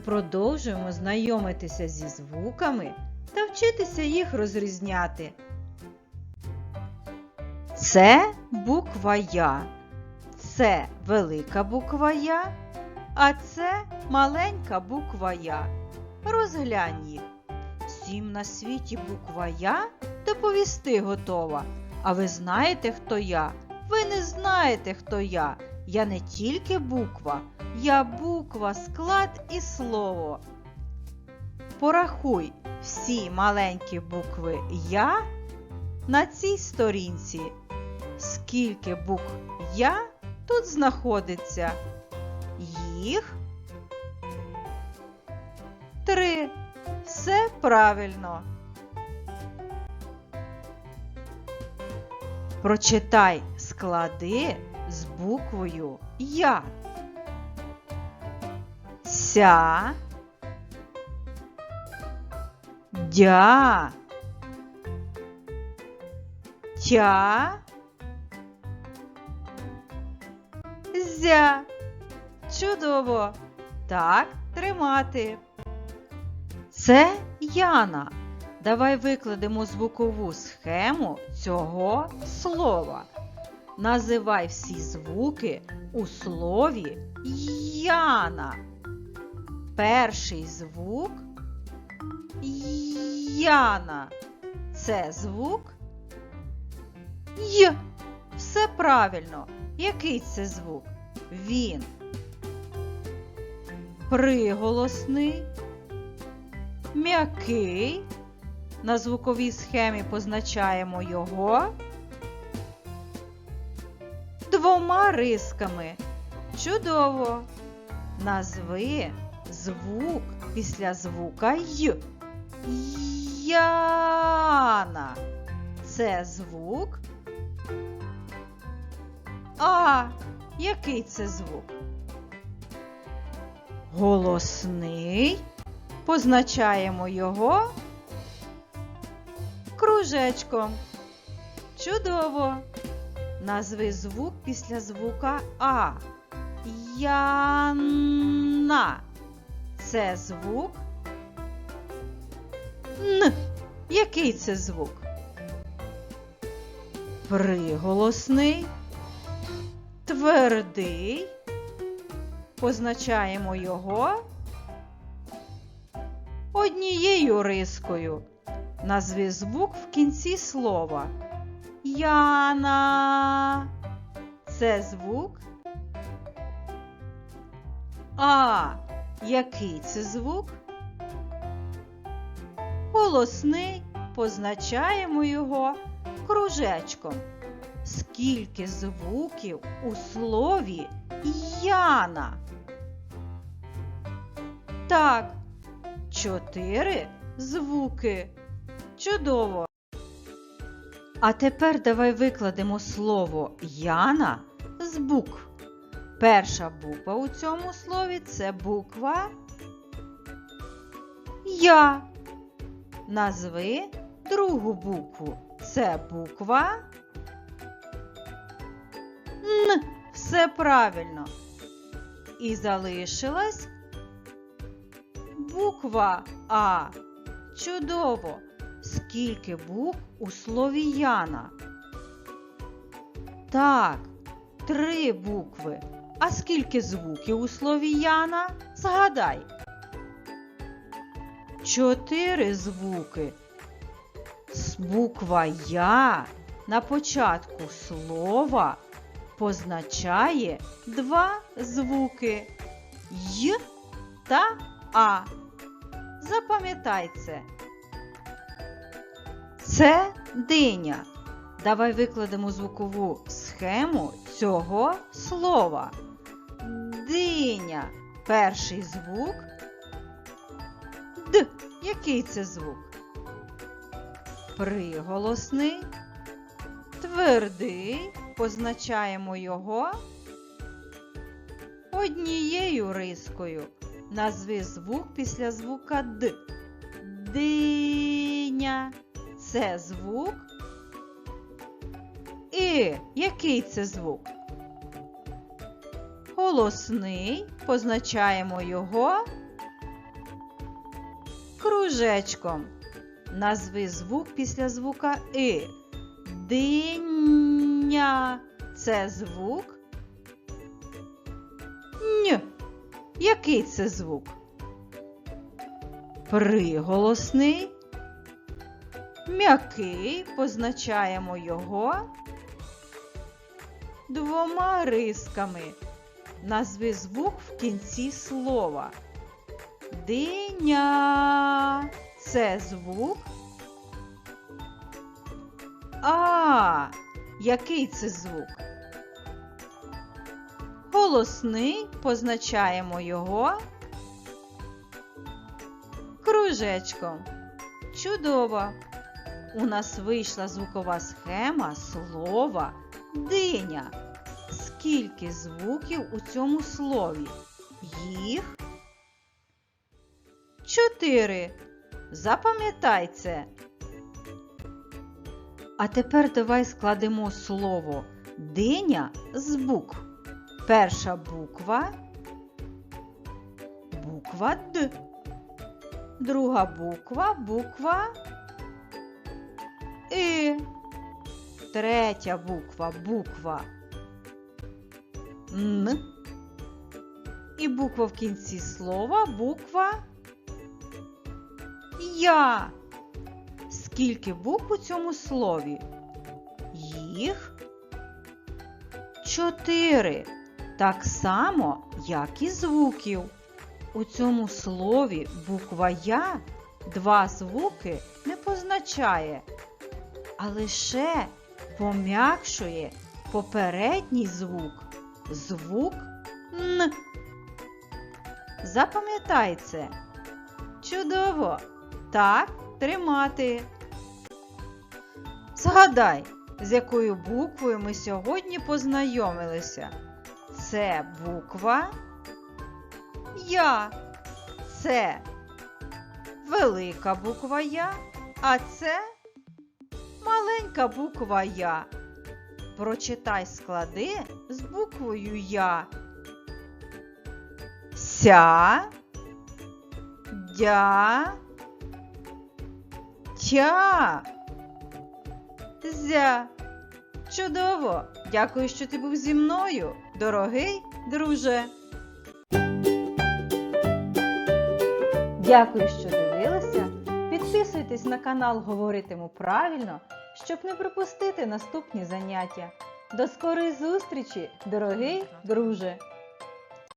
продовжуємо знайомитися зі звуками та вчитися їх розрізняти. Це буква Я. Це велика буква Я, а це маленька буква Я. Розглянь їх. Всім на світі буква Я доповісти готова. А ви знаєте, хто я? Ви не знаєте, хто я. Я не тільки буква, я буква, склад і слово. Порахуй всі маленькі букви Я на цій сторінці. Скільки букв Я тут знаходиться? Їх три. Все правильно. Прочитай склади з буквою Я. Ся. Дя. Тя. Зя. Чудово. Так, тримати. Це Яна. Давай викладемо звукову схему цього слова. Називай всі звуки у слові Яна. Перший звук Яна. Це звук Й. Все правильно. Який це звук? Він. Приголосний, м'який. На звуковій схемі позначаємо його двома рисками. Чудово! Назви звук після звука Й. Яна. Це звук. А. Який це звук? Голосний. Позначаємо його кружечком. Чудово! Назви звук після звука А. Яна. Це звук. Н. Який це звук? Приголосний. Твердий. Позначаємо його однією рискою. Назви звук в кінці слова. Яна. Це звук. А. Який це звук? Голосний. Позначаємо його кружечком. Скільки звуків у слові Яна? Так, чотири звуки. Чудово! А тепер давай викладемо слово Яна з букв. Перша буква у цьому слові це буква Я. Назви другу букву. Це буква Н. Все правильно. І залишилась буква А. Чудово! Скільки букв у слові Яна? Так, три букви. А скільки звуків у слові Яна? Згадай. Чотири звуки. Буква Я на початку слова позначає два звуки Й та А. Запам'ятай це. Це диня. Давай викладемо звукову схему цього слова. Диня. Перший звук. Д. Який це звук? Приголосний. Твердий. Позначаємо його однією рискою. Назви звук після звука Д. Диня. Це звук. І який це звук? Голосний. Позначаємо його кружечком. Назви звук після звука И. Диня. Це звук. Н. Який це звук? Приголосний. М'який. Позначаємо його двома рисками. Назви звук в кінці слова. Диня. Це звук. А. Який це звук? Голосний позначаємо його кружечком. Чудово! У нас вийшла звукова схема слова диня. Скільки звуків у цьому слові? Їх чотири. Запам'ятай це. А тепер давай складемо слово диня з букв. Перша буква буква Д. Друга буква буква И. Третя буква буква Н. І буква в кінці слова буква Я. Скільки букв у цьому слові? Їх чотири. Так само, як і звуків. У цьому слові буква Я два звуки не позначає, а лише пом'якшує попередній звук звук Н. Запам'ятай це. Чудово! Так тримати. Згадай, з якою буквою ми сьогодні познайомилися. Це буква Я. Це велика буква Я, а це маленька буква Я. Прочитай склади з буквою Я. Ся, дя, тя, зя. Чудово! Дякую, що ти був зі мною, дорогий друже. Дякую, що дивилися. Підписуйтесь на канал Говоритиму правильно, щоб не пропустити наступні заняття. До скорої зустрічі, дорогий друже!